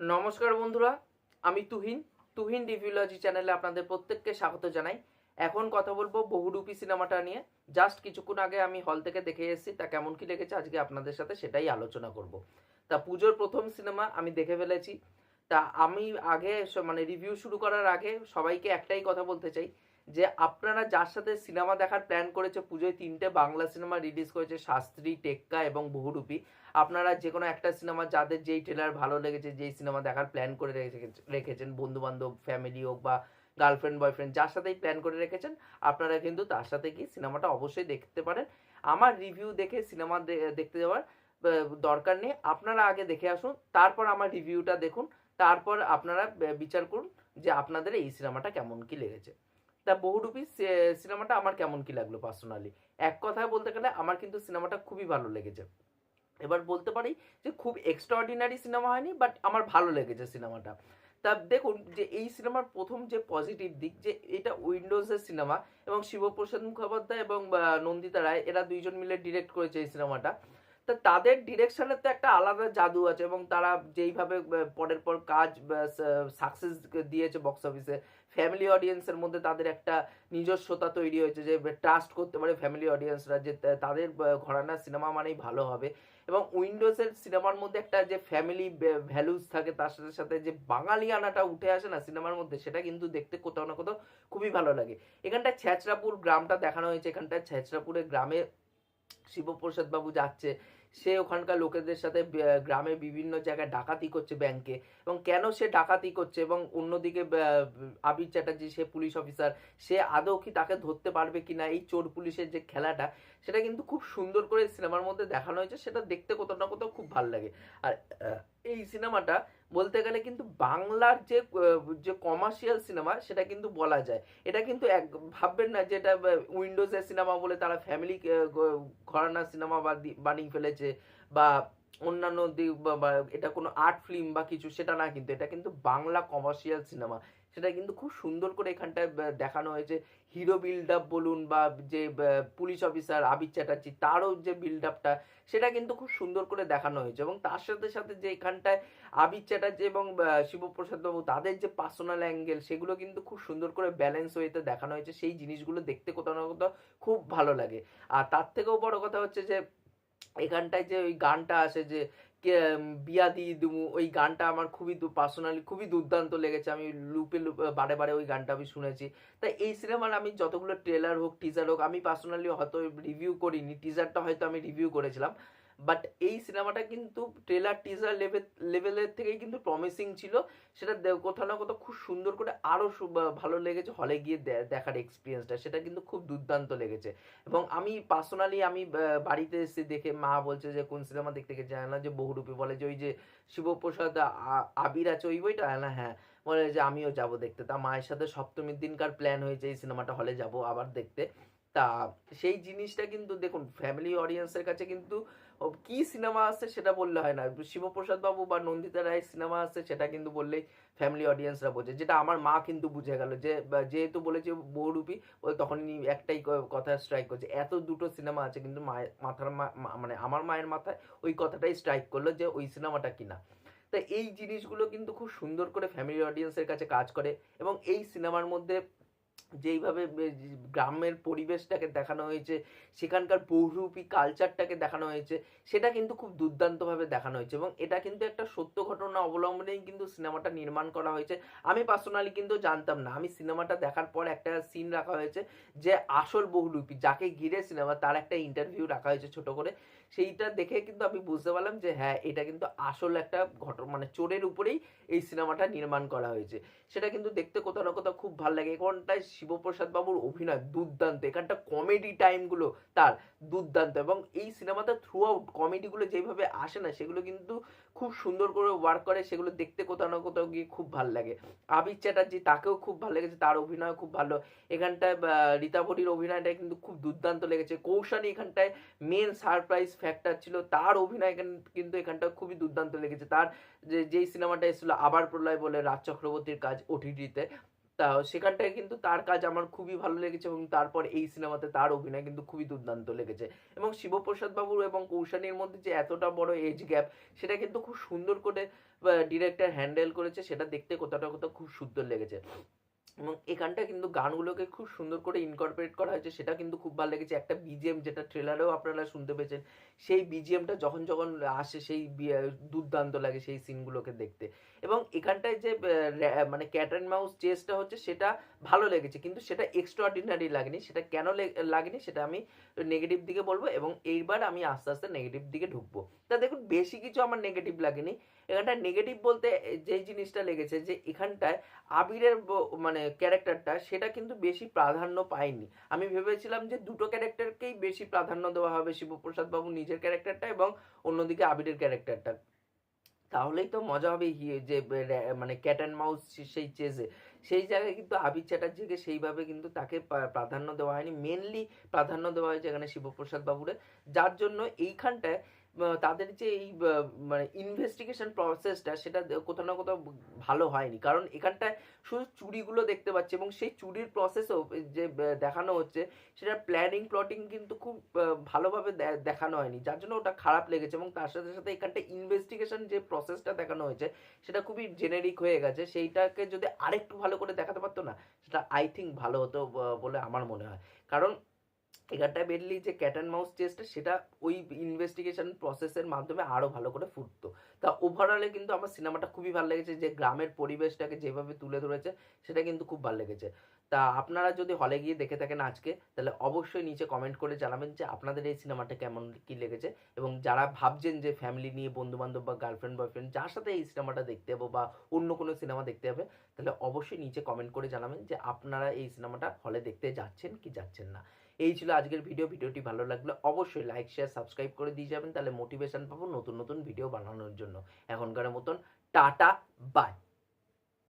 নমস্কার বন্ধুরা, আমি তুহিন। তুহিন রিভিউলজি চ্যানেলে আপনাদের প্রত্যেককে স্বাগত জানাই। এখন কথা বলব বহুরূপী সিনেমাটা নিয়ে। জাস্ট কিছুক্ষণ আগে আমি হল থেকে দেখে এসেছি, তা কেমন কি লেগেছে আজকে আপনাদের সাথে সেটাই আলোচনা করব। তা পুজোর প্রথম সিনেমা আমি দেখে ফেলেছি। তা আমি আগে মানে রিভিউ শুরু করার আগে সবাইকে একটাই কথা বলতে চাই। যে আপনারা যার সাথে সিনেমা দেখার প্ল্যান করেছে, পুজোয় তিনটে বাংলা সিনেমা রিলিজ করেছে শাস্ত্রী, টেক্কা এবং বহুরূপী। আপনারা যে কোনো একটা সিনেমা যাদের যেই ট্রেলার ভালো লেগেছে, যেই সিনেমা দেখার প্ল্যান করে রেখেছেন বন্ধু বান্ধব ফ্যামিলি হোক বা গার্লফ্রেন্ড বয়ফ্রেন্ড যার সাথেই প্ল্যান করে রেখেছেন, আপনারা কিন্তু তার সাথে গিয়ে সিনেমাটা অবশ্যই দেখতে পারেন। আমার রিভিউ দেখে সিনেমা দেখতে যাওয়ার দরকার নেই। আপনারা আগে দেখে আসুন, তারপর আমার রিভিউটা দেখুন, তারপর আপনারা বিচার করুন যে আপনাদের এই সিনেমাটা কেমন কি লেগেছে। তা বহুরূপী সিনেমাটা আমার কেমন কি লাগল পার্সোনালি এক কথায় বলতে গেলে আমার কিন্তু সিনেমাটা খুবই ভালো লেগেছে। এবার বলতে পারি যে খুব এক্সট্রাঅর্ডিনারি সিনেমা হয়নি বাট আমার ভালো লেগেছে সিনেমাটা। তা দেখুন যে এই সিনেমার প্রথম যে পজিটিভ দিক, যে এটা উইন্ডোজের সিনেমা এবং শিবপ্রসাদ মুখোপাধ্যায় এবং নন্দিতা রায়, এরা দুইজন মিলে ডিরেক্ট করেছে এই সিনেমাটা। তা তাদের ডিরেকশনের তো একটা আলাদা জাদু আছে এবং তারা যেইভাবে পরের পর কাজ সাকসেস দিয়েছে বক্স অফিসে ফ্যামিলি অডিয়েন্সের মধ্যে তাদের একটা নিজস্বতা তৈরি হয়েছে যে ট্রাস্ট করতে পারে ফ্যামিলি অডিয়েন্সরা যে তাদের আহ, ঘরানা সিনেমা মানেই ভালো হবে। এবং উইন্ডোজের সিনেমার মধ্যে একটা যে ফ্যামিলি ভ্যালুস থাকে তার সাথে সাথে যে বাঙালিয়ানাটা উঠে আসে না সিনেমার মধ্যে সেটা কিন্তু দেখতে কোথাও না কোথাও খুবই ভালো লাগে। এখানটায় ছেচরাপুর গ্রামটা দেখানো হয়েছে। এখানটায় ছেচরাপুরে গ্রামে শিবপ্রসাদ বাবু যাচ্ছে। সে ওখানকার লোকেদের সাথে গ্রামে বিভিন্ন জায়গায় ডাকাতি করছে ব্যাংকে এবং কেন সে ডাকাতি করছে? এবং অন্যদিকে আবির চ্যাটার্জি, সে পুলিশ অফিসার সে আদৌ কি তাকে ধরতে পারবে কি না এই চোর পুলিশের যে খেলাটা, সেটা কিন্তু খুব সুন্দর করে সিনেমার মধ্যে দেখানো হয়েছে। সেটা দেখতে কোথাও না কোথাও খুব ভালো লাগে। আর এই সিনেমাটা বলতে গেলে কিন্তু বাংলার যে যে কমার্শিয়াল সিনেমা সেটা কিন্তু বলা যায়। এটা কিন্তু এক, ভাববেন না যে এটা উইন্ডোজের সিনেমা বলে তারা ফ্যামিলি ঘরানা সিনেমা বানিয়ে ফেলেছে বা অন্যান্য দিক বা এটা কোনো আর্ট ফিল্ম বা কিছু, সেটা না কিন্তু, এটা কিন্তু বাংলা কমার্শিয়াল সিনেমা সেটা কিন্তু খুব সুন্দর করে এখানটায় দেখানো হয়েছে। হিরো বিল্ড আপ বলুন বা যে পুলিশ অফিসার আবির চ্যাটার্জি, তারও যে বিল্ড আপটা সেটা কিন্তু খুব সুন্দর করে দেখানো হয়েছে। এবং তার সাথে সাথে যে এখানটায় আবির চ্যাটার্জি এবং শিবপ্রসাদ বাবু, তাদের যে পার্সোনাল অ্যাঙ্গেল সেগুলো কিন্তু খুব সুন্দর করে ব্যালেন্স হয়েতে দেখানো হয়েছে। সেই জিনিসগুলো দেখতে কোথাও না কোথাও খুব ভালো লাগে। আর তার থেকেও বড় কথা হচ্ছে যে, এখানটায় যে ওই গানটা আসে যে বিয়া দিয়ে দুমু ওই গানটা আমার খুবই পার্সোনালি খুবই দুর্দান্ত লেগেছে। আমি লুপে লুপে বারে বারে ওই গানটা আমি শুনেছি। তাই এই সিনেমার আমি যতগুলো ট্রেলার হোক টিজার হোক, আমি পার্সোনালি হয়তো রিভিউ করিনি। টিজারটা হয়তো আমি রিভিউ করেছিলাম। বাট এই সিনেমাটা কিন্তু ট্রেলার টিজার লেভেল লেভেলের থেকেই কিন্তু প্রমিসিং ছিল। সেটা কোথাও না কোথাও খুব সুন্দর করে আরও ভালো লেগেছে হলে গিয়ে দেখার এক্সপিরিয়েন্সটা সেটা কিন্তু খুব দুর্দান্ত লেগেছে। এবং আমি পার্সোনালি আমি বাড়িতে এসে দেখে মা বলছে যে, কোন সিনেমা দেখতে গেছে না যে, বহুরূপী। বলে যে, ওই যে শিবপ্রসাদ আবির আছে ওই বইটা? না হ্যাঁ। বলে যে, আমিও যাব দেখতে। তা মায়ের সাথে সপ্তমীর দিনকার প্ল্যান হয়েছে, এই সিনেমাটা হলে যাব আবার দেখতে। তা, সেই জিনিসটা কিন্তু দেখুন ফ্যামিলি অডিয়েন্সের কাছে কিন্তু কি সিনেমা আসছে সেটা বললে হয় না। শিবপ্রসাদ বাবু বা নন্দিতা রায়ের সিনেমা আসছে সেটা কিন্তু বললেই ফ্যামিলি অডিয়েন্সরা বোঝে। যেটা আমার মা কিন্তু বুঝে গেল। যে যেহেতু বলেছে বহুরূপী, ও তখনই একটাই কথা স্ট্রাইক করছে। এত দুটো সিনেমা আছে কিন্তু মায়ের মাথার মানে আমার মায়ের মাথায় ওই কথাটাই স্ট্রাইক করল যে, ওই সিনেমাটা কিনা। তা এই জিনিসগুলো কিন্তু খুব সুন্দর করে ফ্যামিলি অডিয়েন্সের কাছে কাজ করে এবং এই সিনেমার মধ্যে যেইভাবে গ্রামের পরিবেশটাকে দেখানো হয়েছে, সেখানকার বহুরূপী কালচারটাকে দেখানো হয়েছে, সেটা কিন্তু খুব দুর্দান্তভাবে দেখানো হয়েছে এবং এটা কিন্তু একটা সত্য ঘটনা অবলম্বনেই কিন্তু সিনেমাটা নির্মাণ করা হয়েছে। আমি পার্সোনালি কিন্তু জানতাম না। আমি সিনেমাটা দেখার পর একটা সিন রাখা হয়েছে যে আসল বহুরূপী যাকে ঘিরে সিনেমা তার একটা ইন্টারভিউ রাখা হয়েছে ছোট করে। সেইটা দেখে কিন্তু আমি বুঝতে পারলাম যে হ্যাঁ এটা কিন্তু আসল একটা ঘটনা মানে চোরের উপরেই এই সিনেমাটা নির্মাণ করা হয়েছে। সেটা কিন্তু দেখতে কোথাও না কোথাও খুব ভালো লাগে। এখানটায় শিবপ্রসাদ বাবুর অভিনয় দুর্দান্ত। এখানটা কমেডি টাইমগুলো তার দুর্দান্ত এবং এই সিনেমাতে থ্রু আউট কমেডিগুলো যেভাবে আসে না সেগুলো কিন্তু খুব সুন্দর করে ওয়ার্ক করে সেগুলো দেখতে কোথাও না কোথাও গিয়ে খুব ভালো লাগে। আবির চ্যাটার্জি তাকেও খুব ভালো লেগেছে তার অভিনয় খুব ভালো। এখানটায় আহ, রীতা ভটির অভিনয়টা কিন্তু খুব দুর্দান্ত লেগেছে। কৌশানী এখানটায় মেন সারপ্রাইজ ফ্যাক্টর ছিল তার অভিনয় এখান- কিন্তু এখানটা খুবই দুর্দান্ত লেগেছে। তার যে যেই সিনেমাটা এসেছিল আবার প্রলয় বলে রাজ চক্রবর্তীর কাজ ওটিটিতে তা সেখানটায় কিন্তু তার কাজ আমার খুবই ভালো লেগেছে এবং তারপর এই সিনেমাতে তার অভিনয় কিন্তু খুবই দুর্দান্ত লেগেছে। এবং শিবপ্রসাদ বাবুর এবং কৌশানীর মধ্যে যে এতটা বড় এজ গ্যাপ সেটা কিন্তু খুব সুন্দর করে ডিরেক্টর হ্যান্ডেল করেছে, সেটা দেখতে কোথাও কোথাও খুব সুন্দর লেগেছে। এবং এখানটা কিন্তু গানগুলোকে খুব সুন্দর করে ইনকর্পোরেট করা হয়েছে। সেটা কিন্তু খুব ভালো লেগেছে। একটা বিজিএম যেটা ট্রেলারেও আপনারা শুনতে পেয়েছেন, সেই বিজিএমটা যখন যখন আসে, সেই দুর্দান্ত লাগে সেই সিনগুলোকে দেখতে। এবং এখানটায় যে মানে ক্যাট অ্যান্ড মাউস চেসটা হচ্ছে, সেটা ভালো লেগেছে। কিন্তু সেটা এক্সট্রা অর্ডিনারি লাগেনি। সেটা কেন লাগেনি, সেটা আমি নেগেটিভ দিকে বলব এবং এইবার আমি আস্তে আস্তে নেগেটিভ দিকে ঢুকবো। তা দেখুন, বেশি কিছু আমার নেগেটিভ লাগেনি। এখানটায় নেগেটিভ বলতে যেই জিনিসটা লেগেছে যে এখানটায় আবিরের মানে ক্যারেক্টারটা সেটা কিন্তু বেশি প্রাধান্য পায়নি। আমি ভেবেছিলাম যে দুটো ক্যারেক্টারকেই বেশি প্রাধান্য দেওয়া হবে, শিবপ্রসাদ বাবু নিজের ক্যারেক্টারটা এবং অন্যদিকে আবিরের ক্যারেক্টারটা তাহলেই তো মজা হবে যে মানে ক্যাট অ্যান্ড মাউস সেই চেজে সেই জায়গায় কিন্তু আবির চ্যাটার্জিকে সেইভাবে কিন্তু তাকে প্রাধান্য দেওয়া হয়নি। মেনলি প্রাধান্য দেওয়া হয়েছে এখানে শিবপ্রসাদ বাবুরে। যার জন্য এইখানটায় তাদের যে এই মানে ইনভেস্টিগেশন প্রসেসটা সেটা কোথাও না কোথাও ভালো হয়নি। কারণ এখানটায় শুধু চুরিগুলো দেখতে পাচ্ছি এবং সেই চুরির প্রসেসও যে দেখানো হচ্ছে, সেটা প্ল্যানিং প্লটিং কিন্তু খুব ভালোভাবে দেখানো হয়নি। যার জন্য ওটা খারাপ লেগেছে এবং তার সাথে সাথে এখানটা ইনভেস্টিগেশন যে প্রসেসটা দেখানো হয়েছে, সেটা খুবই জেনেরিক হয়ে গেছে। সেইটাকে যদি আরেকটু ভালো করে দেখাতে পারতো না, সেটা আই থিঙ্ক ভালো হতো বলে আমার মনে হয়। কারণ এখানটায় বেরলি যে ক্যাট অ্যান্ড মাউস চেসটা সেটা ওই ইনভেস্টিগেশন প্রসেসের মাধ্যমে আরও ভালো করে ফুটতো। তা ওভারঅলে কিন্তু আমার সিনেমাটা খুবই ভালো লেগেছে, যে গ্রামের পরিবেশটাকে যেভাবে তুলে ধরেছে, সেটা কিন্তু খুব ভালো লেগেছে। তা আপনারা যদি হলে গিয়ে দেখে থাকেন আজকে, তাহলে অবশ্যই নিচে কমেন্ট করে জানাবেন যে আপনাদের এই সিনেমাটা কেমন, কি লেগেছে? এবং যারা ভাবছেন যে ফ্যামিলি নিয়ে বন্ধু বান্ধব বা গার্লফ্রেন্ড বয়ফ্রেন্ড যার সাথে এই সিনেমাটা দেখতে যাব বা অন্য কোনো সিনেমা দেখতে যাবে তাহলে অবশ্যই নিচে কমেন্ট করে জানাবেন যে আপনারা এই সিনেমাটা হলে দেখতে যাচ্ছেন কি যাচ্ছেন না। এই ছিল আজকের ভিডিও ভিডিওটি ভালো লাগলে অবশ্যই লাইক শেয়ার সাবস্ক্রাইব করে দিয়ে যাবেন। তাহলে মোটিভেশন পাবো নতুন নতুন ভিডিও বানানোর জন্য। এখনকার মতন টাটা বাই